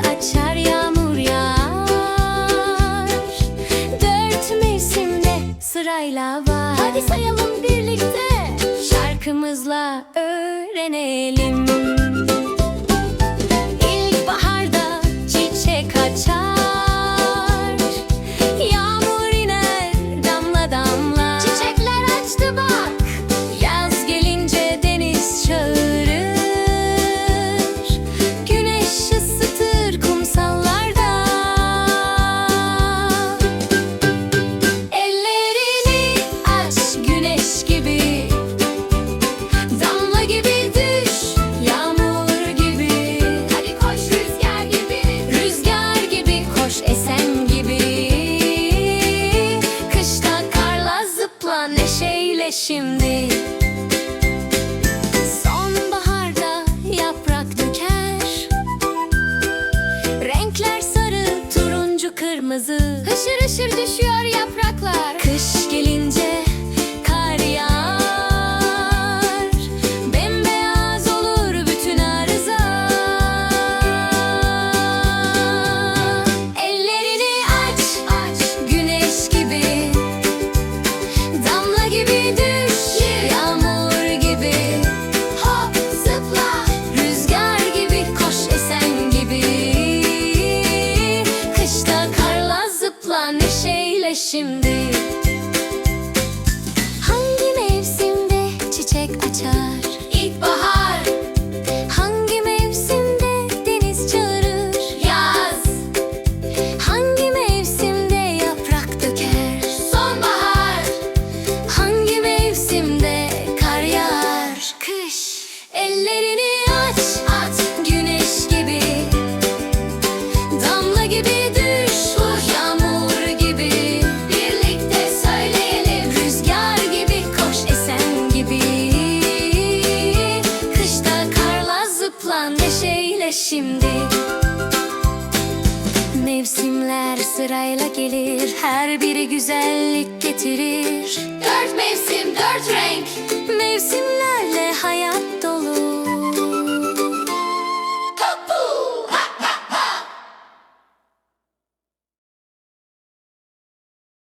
açar yağmur yağar. Dört mevsimde sırayla var. Hadi sayalım birlikte. Şarkımızla öğrenelim. coşkuyla neşeyle şimdi. Sonbaharda yaprak döker. Renkler sarı, turuncu, kırmızı. Hışır hışır düşüyor yapraklar. Kış gelince Baba neşeyle şimdi. de şimdi? Mevsimler sırayla gelir Her biri güzellik getirir. Dört mevsim, dört renk. Mevsimlerle